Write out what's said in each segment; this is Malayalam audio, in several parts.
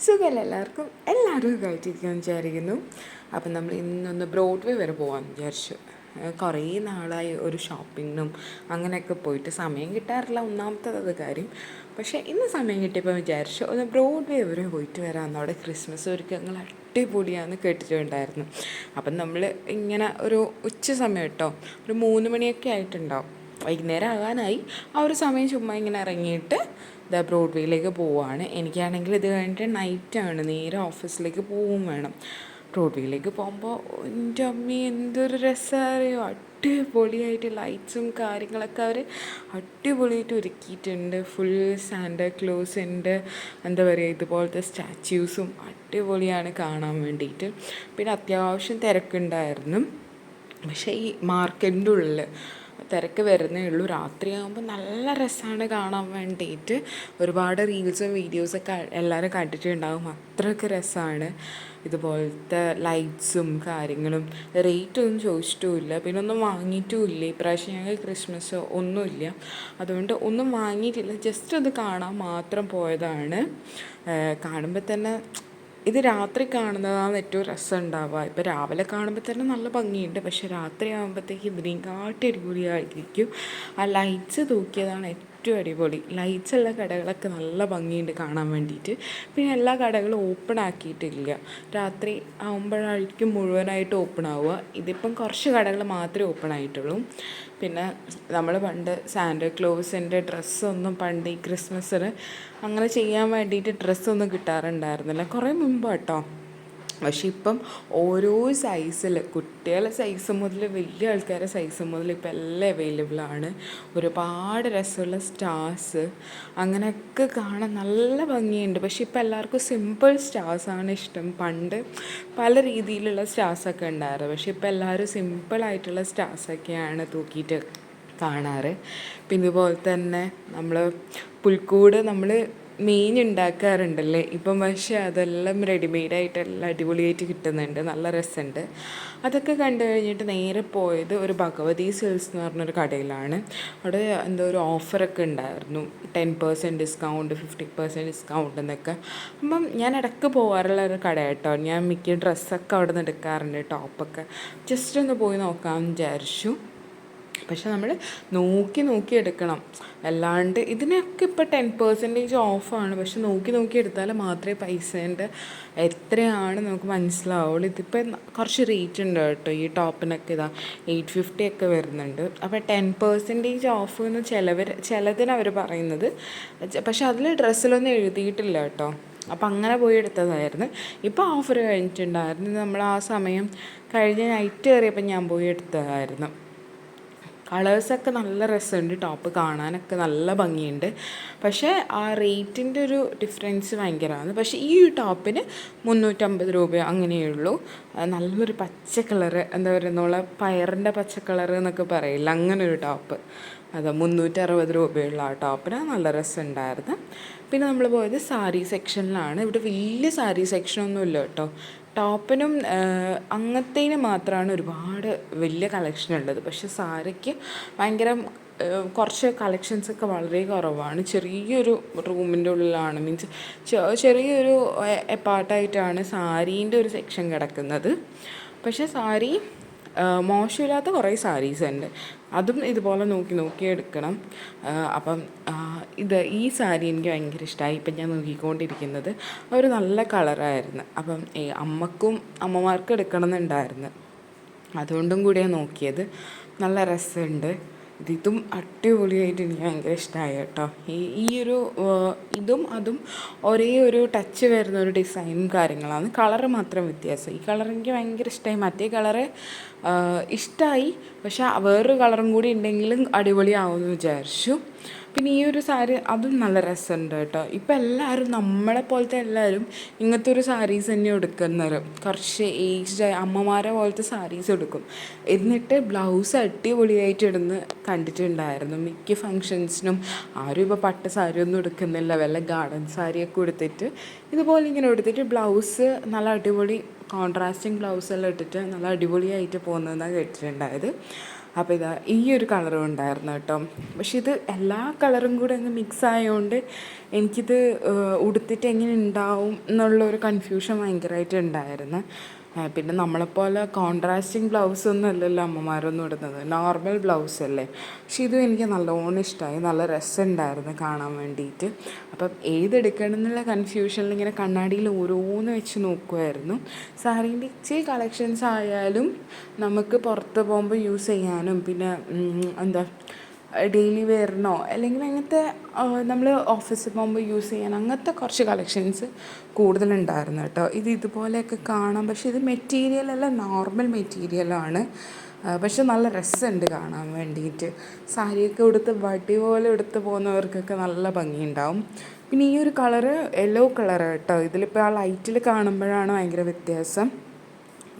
സുഖമല്ല എല്ലാവർക്കും? എല്ലാവരും സുഖമായിട്ടിരിക്കുമെന്ന് വിചാരിക്കുന്നു. അപ്പം നമ്മൾ ഇന്നൊന്ന് ബ്രോഡ്വേ വരെ പോകാമെന്ന് വിചാരിച്ചു. കുറേ നാളായി ഒരു ഷോപ്പിങ്ങിനും അങ്ങനെയൊക്കെ പോയിട്ട് സമയം കിട്ടാറില്ല ഒന്നാമത്തത് കാര്യം. പക്ഷേ ഇന്ന് സമയം കിട്ടിയപ്പോൾ വിചാരിച്ചു ഒന്ന് ബ്രോഡ്വേ വരെ പോയിട്ട് വരാമെന്ന്. അവിടെ ക്രിസ്മസ് ഒരുക്കങ്ങൾ അടിപൊളിയാണെന്ന് കേട്ടിട്ടുണ്ടായിരുന്നു. അപ്പം നമ്മൾ ഇങ്ങനെ ഒരു ഉച്ച സമയം കേട്ടോ ഒരു മൂന്ന് മണിയൊക്കെ ആയിട്ടുണ്ടാവും. വൈകുന്നേരം ആകാനായി. ആ ഒരു സമയം ചുമ്മാ ഇങ്ങനെ ഇറങ്ങിയിട്ട് ദ ബ്രോഡ്വേയിലേക്ക് പോവുകയാണ് എനിക്കാണെങ്കിൽ ഇത് കഴിഞ്ഞിട്ട് നൈറ്റാണ്. നേരെ ഓഫീസിലേക്ക് പോവും വേണം. ബ്രോഡ്വേയിലേക്ക് പോകുമ്പോൾ എന്റെ അമ്മ എന്തൊരു രസമറിയോ അടിപൊളിയായിട്ട് ലൈറ്റ്സും കാര്യങ്ങളൊക്കെ അവർ അടിപൊളിയായിട്ട് ഒരുക്കിയിട്ടുണ്ട്. ഫുൾ സാൻഡ ക്ലോസ് ഉണ്ട്. എന്താ പറയുക ഇതുപോലത്തെ സ്റ്റാച്യൂസും അടിപൊളിയാണ് കാണാൻ വേണ്ടിയിട്ട്. പിന്നെ അത്യാവശ്യം തിരക്കുണ്ടായിരുന്നു. പക്ഷേ ഈ മാർക്കറ്റിന്റെ ഉള്ളിൽ തിരക്ക് വരുന്നേ ഉള്ളൂ. രാത്രിയാകുമ്പോൾ നല്ല രസമാണ് കാണാൻ വേണ്ടിയിട്ട് ഒരുപാട് റീൽസും വീഡിയോസൊക്കെ എല്ലാവരും കണ്ടിട്ടുണ്ടാകും അത്രയ്ക്ക് രസമാണ് ഇതുപോലത്തെ ലൈറ്റ്സും കാര്യങ്ങളും. റേറ്റൊന്നും ചോദിച്ചിട്ടുമില്ല. പിന്നെ ഒന്നും വാങ്ങിയിട്ടുമില്ല. ഇപ്രാവശ്യം ഞങ്ങൾ ക്രിസ്മസ് ഒന്നുമില്ല. അതുകൊണ്ട് ഒന്നും വാങ്ങിയിട്ടില്ല. ജസ്റ്റ് അത് കാണാൻ മാത്രം പോയതാണ്. കാണുമ്പോൾ തന്നെ ഇത് രാത്രി കാണുന്നതാണ് ഏറ്റവും രസം ഉണ്ടാവുക ഇപ്പോൾ രാവിലെ കാണുമ്പോൾ തന്നെ നല്ല ഭംഗിയുണ്ട്. പക്ഷേ രാത്രി ആകുമ്പോഴത്തേക്ക് ഇതിനെയും കാട്ടി അടിപൊളിയായിരിക്കും. ആ ലൈറ്റ്സ് തൂക്കിയതാണ് ഏറ്റവും അടിപൊളി. ലൈറ്റ്സ് ഉള്ള കടകളൊക്കെ നല്ല ഭംഗിയുണ്ട് കാണാൻ വേണ്ടിയിട്ട്. പിന്നെ എല്ലാ കടകളും ഓപ്പൺ ആക്കിയിട്ടില്ല. രാത്രി ആകുമ്പോഴായിരിക്കും മുഴുവനായിട്ട് ഓപ്പൺ ആവുക. ഇതിപ്പം കുറച്ച് കടകൾ മാത്രമേ ഓപ്പൺ ആയിട്ടുള്ളൂ. പിന്നെ നമ്മൾ പണ്ട് സാന്റ ക്ലോസിന്റെ ഡ്രസ്സൊന്നും പണ്ട് ഈ ക്രിസ്മസിന് അങ്ങനെ ചെയ്യാൻ വേണ്ടിയിട്ട് ഡ്രസ്സൊന്നും കിട്ടാറുണ്ടായിരുന്നില്ല. കുറേ മുമ്പ് കേട്ടോ പക്ഷെ ഇപ്പം ഓരോ സൈസിൽ കുട്ടികളെ സൈസ് മുതൽ വലിയ ആൾക്കാരെ സൈസ് മുതൽ ഇപ്പം എല്ലാം അവൈലബിൾ ആണ്. ഒരുപാട് രസമുള്ള സ്റ്റാർസ് അങ്ങനെയൊക്കെ കാണാൻ നല്ല ഭംഗിയുണ്ട്. പക്ഷെ ഇപ്പം എല്ലാവർക്കും സിമ്പിൾ സ്റ്റാർസാണ് ഇഷ്ടം. പണ്ട് പല രീതിയിലുള്ള സ്റ്റാർസൊക്കെ ഉണ്ടായിരുന്നു. പക്ഷെ ഇപ്പം എല്ലാവരും സിമ്പിളായിട്ടുള്ള സ്റ്റാർസൊക്കെയാണ് തൂക്കിയിട്ട് കാണാറ്. പിന്നെ ഇതുപോലെ തന്നെ നമ്മൾ പുൽക്കൂട് നമ്മൾ മീൻ ഉണ്ടാക്കാറുണ്ടല്ലേ? ഇപ്പം പക്ഷേ അതെല്ലാം റെഡിമെയ്ഡായിട്ട് എല്ലാം അടിപൊളിയായിട്ട് കിട്ടുന്നുണ്ട്. നല്ല രസമുണ്ട്. അതൊക്കെ കണ്ടു കഴിഞ്ഞിട്ട് നേരെ പോയത് ഒരു ഭഗവതി സെൽസ് എന്ന് പറഞ്ഞൊരു കടയിലാണ്. അവിടെ എന്തോ ഒരു ഓഫറൊക്കെ ഉണ്ടായിരുന്നു. Ten percent discount fifty percent discount എന്നൊക്കെ. അപ്പം ഞാൻ ഇടയ്ക്ക് പോകാറുള്ള ഒരു കട കേട്ടോ ഞാൻ മിക്ക ഡ്രസ്സൊക്കെ അവിടെ നിന്ന് എടുക്കാറുണ്ട് ടോപ്പൊക്കെ ജസ്റ്റ് ഒന്ന് പോയി നോക്കാമെന്ന് വിചാരിച്ചു. പക്ഷെ നമ്മൾ നോക്കി നോക്കി എടുക്കണം. അല്ലാണ്ട് ഇതിനൊക്കെ ഇപ്പോൾ ടെൻ പെർസെന്റേജ് ഓഫാണ് പക്ഷെ നോക്കി നോക്കി എടുത്താൽ മാത്രമേ പൈസേന്റെ എത്രയാണ് നമുക്ക് മനസ്സിലാവുള്ളൂ. ഇതിപ്പോൾ കുറച്ച് റേറ്റ് ഉണ്ട് കേട്ടോ. ഈ ടോപ്പിനൊക്കെ ഇതാ എയ്റ്റ് ഫിഫ്റ്റി ഒക്കെ വരുന്നുണ്ട്. അപ്പോൾ ടെൻ പെർസെന്റേജ് ഓഫ് എന്ന് ചിലവർ ചിലതിന് അവർ പറയുന്നത്. പക്ഷെ അതിൽ ഡ്രസ്സിലൊന്നും എഴുതിയിട്ടില്ല കേട്ടോ. അപ്പം അങ്ങനെ പോയി എടുത്തതായിരുന്നു. ഇപ്പോൾ ഓഫർ കഴിഞ്ഞിട്ടുണ്ടായിരുന്നു. നമ്മൾ ആ സമയം കഴിഞ്ഞ നൈറ്റ് കയറിയപ്പോൾ ഞാൻ പോയി എടുത്തതായിരുന്നു. കളേഴ്സൊക്കെ നല്ല രസമുണ്ട് ടോപ്പ് കാണാനൊക്കെ നല്ല ഭംഗിയുണ്ട്. പക്ഷേ ആ റേറ്റിന്റെ ഒരു ഡിഫറൻസ് ഭയങ്കരമാണ്. പക്ഷേ ഈ ഒരു ടോപ്പിന് മുന്നൂറ്റമ്പത് രൂപ അങ്ങനെയുള്ളൂ നല്ലൊരു പച്ച കളറ് എന്താ പറയുക നമ്മളെ പയറിന്റെ പച്ച കളറ് എന്നൊക്കെ പറയില്ല അങ്ങനൊരു ടോപ്പ്. അത് മുന്നൂറ്ററുപത് രൂപയുള്ള ആ ടോപ്പിന് നല്ല രസമുണ്ടായിരുന്നു. പിന്നെ നമ്മൾ പോയത് സാരി സെക്ഷനിലാണ്. ഇവിടെ വലിയ സാരി സെക്ഷനൊന്നുമില്ല കേട്ടോ ടോപ്പിനും അങ്ങനത്തേന് മാത്രമാണ് ഒരുപാട് വലിയ കളക്ഷൻ ഉള്ളത് പക്ഷെ സാരിക്ക് ഭയങ്കര കുറച്ച് കളക്ഷൻസൊക്കെ വളരെ കുറവാണ്. ചെറിയൊരു റൂമിന്റെ ഉള്ളിലാണ്. മീൻസ് ചെറിയൊരു എപ്പാർട്ടായിട്ടാണ് സാരീന്റെ ഒരു സെക്ഷൻ കിടക്കുന്നത്. പക്ഷേ സാരി മോശമില്ലാത്ത കുറേ സാരീസ് ഉണ്ട്. അതും ഇതുപോലെ നോക്കി നോക്കി എടുക്കണം. അപ്പം ഇത് ഈ സാരി എനിക്ക് ഭയങ്കര ഇഷ്ടമായി ഇപ്പം ഞാൻ നോക്കിക്കൊണ്ടിരിക്കുന്നത് ഒരു നല്ല കളറായിരുന്നു. അപ്പം ഈ അമ്മക്കും അമ്മമാർക്കും എടുക്കണം എന്നുണ്ടായിരുന്നു അതുകൊണ്ടും കൂടിയാണ് നോക്കിയത്. നല്ല രസമുണ്ട്. ഇതും അടിപൊളിയായിട്ട് എനിക്ക് ഭയങ്കര ഇഷ്ടമായി കേട്ടോ. ഈ ഈ ഒരു ഇതും അതും ഒരേ ഒരു ടച്ച് വരുന്ന ഒരു ഡിസൈനും കാര്യങ്ങളാണ്. കളറ് മാത്രം വ്യത്യാസം. ഈ കളർ എനിക്ക് ഭയങ്കര ഇഷ്ടമായി മറ്റേ കളറ് ഇഷ്ടമായി പക്ഷെ വേറൊരു കളറും കൂടി ഉണ്ടെങ്കിലും അടിപൊളിയാവുമെന്ന് വിചാരിച്ചു. പിന്നെ ഈ ഒരു സാരി അതും നല്ല രസമുണ്ട് കേട്ടോ. ഇപ്പം എല്ലാവരും നമ്മളെ പോലത്തെ എല്ലാവരും ഇങ്ങനത്തെ ഒരു സാരീസ് തന്നെ എടുക്കുന്നത്. കുറച്ച് ഏജ്ഡ് അമ്മമാരെ പോലത്തെ സാരീസ് എടുക്കും. എന്നിട്ട് ബ്ലൗസ് അടിപൊളിയായിട്ട് ഇടുന്ന് കണ്ടിട്ടുണ്ടായിരുന്നു. മിക്ക ഫങ്ഷൻസിനും ആരും ഇപ്പോൾ പട്ട സാരി ഒന്നും എടുക്കുന്നില്ല. വല്ല ഗാർഡൻ സാരിയൊക്കെ എടുത്തിട്ട് ഇതുപോലെ ഇങ്ങനെ എടുത്തിട്ട് ബ്ലൗസ് നല്ല അടിപൊളി കോൺട്രാസ്റ്റിങ് ബ്ലൗസ് എല്ലാം ഇട്ടിട്ട് നല്ല അടിപൊളിയായിട്ട് പോകുന്നതെന്നാണ് കേട്ടിട്ടുണ്ടായത്. അപ്പോൾ ഇതാ ഈ ഒരു കളറും ഉണ്ടായിരുന്നു കേട്ടോ. പക്ഷെ ഇത് എല്ലാ കളറും കൂടെ അങ്ങ് മിക്സ് ആയതുകൊണ്ട് എനിക്കിത് ഉടുത്തിട്ട് എങ്ങനെ ഉണ്ടാവും എന്നുള്ളൊരു കൺഫ്യൂഷൻ ഭയങ്കരമായിട്ട് ഉണ്ടായിരുന്നു പിന്നെ നമ്മളെപ്പോലെ കോൺട്രാസ്റ്റിങ് ബ്ലൗസ് ഒന്നും അല്ലല്ലോ അമ്മമാരൊന്നും ഇടുന്നത്. നോർമൽ ബ്ലൗസ് അല്ലേ? പക്ഷെ ഇതും എനിക്ക് നല്ലോണം ഇഷ്ടമായി നല്ല രസമുണ്ടായിരുന്നു കാണാൻ വേണ്ടിയിട്ട്. അപ്പം ഏതെടുക്കണം എന്നുള്ള കൺഫ്യൂഷനിൽ ഇങ്ങനെ കണ്ണാടിയിൽ ഓരോന്ന് വെച്ച് നോക്കുമായിരുന്നു സാരീന്റെ ഇച്ചിരി കളക്ഷൻസ് ആയാലും നമുക്ക് പുറത്ത് പോകുമ്പോൾ യൂസ് ചെയ്യാനും പിന്നെ എന്താ ഡെയിലി വെയറിനോ അല്ലെങ്കിൽ അങ്ങനത്തെ നമ്മൾ ഓഫീസിൽ പോകുമ്പോൾ യൂസ് ചെയ്യാൻ അങ്ങനത്തെ കുറച്ച് കളക്ഷൻസ് കൂടുതലുണ്ടായിരുന്നു കേട്ടോ. ഇത് ഇതുപോലെയൊക്കെ കാണാം. പക്ഷേ ഇത് മെറ്റീരിയൽ അല്ല നോർമൽ മെറ്റീരിയലാണ് പക്ഷെ നല്ല രസമുണ്ട് കാണാൻ വേണ്ടിയിട്ട്. സാരിയൊക്കെ ഉടുത്ത് വടി പോലെ എടുത്ത് പോകുന്നവർക്കൊക്കെ നല്ല ഭംഗിയുണ്ടാവും. പിന്നെ ഈ ഒരു കളറ് യെല്ലോ കളർ കേട്ടോ. ഇതിലിപ്പോൾ ആ ലൈറ്റിൽ കാണുമ്പോഴാണ് ഭയങ്കര വ്യത്യാസം.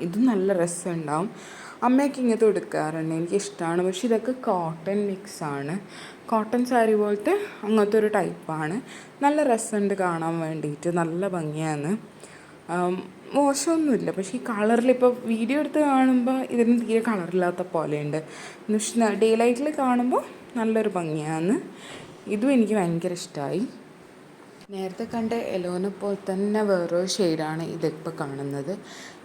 ഇത് നല്ല രസമുണ്ടാവും. അമ്മയൊക്കെ ഇങ്ങനത്തെ എടുക്കാറുണ്ട്. എനിക്കിഷ്ടമാണ് പക്ഷെ ഇതൊക്കെ കോട്ടൺ മിക്സാണ് കോട്ടൺ സാരി പോലത്തെ അങ്ങനത്തെ ഒരു ടൈപ്പാണ് നല്ല രസമുണ്ട് കാണാൻ വേണ്ടിയിട്ട്. നല്ല ഭംഗിയാണ്. മോശമൊന്നുമില്ല. പക്ഷേ ഈ കളറിൽ ഇപ്പോൾ വീഡിയോ എടുത്ത് കാണുമ്പോൾ ഇതിന് തീരെ കളറില്ലാത്ത പോലെയുണ്ട്. ഡേ ലൈറ്റിൽ കാണുമ്പോൾ നല്ലൊരു ഭംഗിയാണ്. ഇതും എനിക്ക് ഭയങ്കര ഇഷ്ടമായി നേരത്തെ കണ്ട എലോനെ പോലെ തന്നെ വേറൊരു ഷെയ്ഡാണ് ഇതിപ്പോൾ കാണുന്നത്.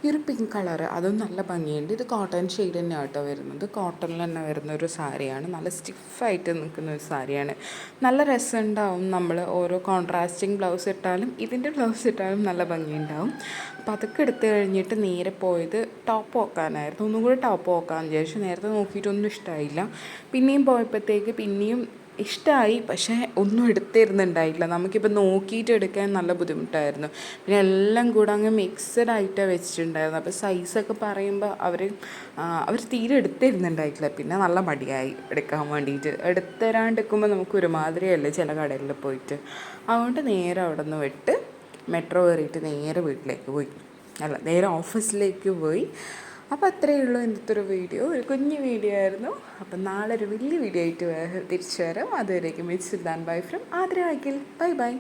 ഈ ഒരു പിങ്ക് കളർ അതും നല്ല ഭംഗിയുണ്ട്. ഇത് കോട്ടൺ ഷെയ്ഡ് തന്നെ ആട്ടോ വരുന്നത്. കോട്ടണിൽ തന്നെ വരുന്ന ഒരു സാരിയാണ്. നല്ല സ്റ്റിഫായിട്ട് നിൽക്കുന്ന ഒരു സാരിയാണ്. നല്ല രസമുണ്ടാവും നമ്മൾ ഓരോ കോൺട്രാസ്റ്റിംഗ് ബ്ലൗസ് ഇട്ടാലും ഇതിന്റെ ബ്ലൗസ് ഇട്ടാലും നല്ല ഭംഗിയുണ്ടാവും അപ്പോൾ അതൊക്കെ എടുത്തു കഴിഞ്ഞിട്ട് നേരെ പോയത് ടോപ്പ് നോക്കാനായിരുന്നു. ഒന്നും കൂടി ടോപ്പ് നോക്കാമെന്ന് വിചാരിച്ചു. നേരത്തെ നോക്കിയിട്ടൊന്നും ഇഷ്ടമായില്ല പിന്നെയും പോയപ്പോഴത്തേക്ക് പിന്നെയും ഇഷ്ടമായി പക്ഷേ ഒന്നും എടുത്തിരുന്നുണ്ടായില്ല നമുക്കിപ്പോൾ നോക്കിയിട്ട് എടുക്കാൻ നല്ല ബുദ്ധിമുട്ടായിരുന്നു. പിന്നെ എല്ലാം കൂടെ അങ്ങ് മിക്സഡ് ആയിട്ടാണ് വെച്ചിട്ടുണ്ടായിരുന്നു അപ്പോൾ സൈസൊക്കെ പറയുമ്പോൾ അവർ അവർ തീരെ എടുത്തിരുന്നുണ്ടായിട്ടില്ല. പിന്നെ നല്ല മടിയായി എടുക്കാൻ വേണ്ടിയിട്ട്. എടുത്തരാണ്ടിരിക്കുമ്പോൾ നമുക്ക് ഒരുമാതിരിയല്ലേ ചില കടകളിൽ പോയിട്ട്. അതുകൊണ്ട് നേരെ അവിടെ നിന്ന് വിട്ട് മെട്രോ കയറിയിട്ട് നേരെ വീട്ടിലേക്ക് പോയി. അല്ല നേരെ ഓഫീസിലേക്ക് പോയി. അപ്പോൾ അത്രയേ ഉള്ളൂ ഇന്നത്തെ ഒരു വീഡിയോ. ഒരു കുഞ്ഞു വീഡിയോ ആയിരുന്നു. അപ്പം നാളെ ഒരു വലിയ വീഡിയോ ആയിട്ട് തിരിച്ചു വരാം. അതുവരേക്കും ഇറ്റ്സ് ദാൻ ബൈ ഫ്രം ആദരവാക്കിൽ ബൈ ബൈ.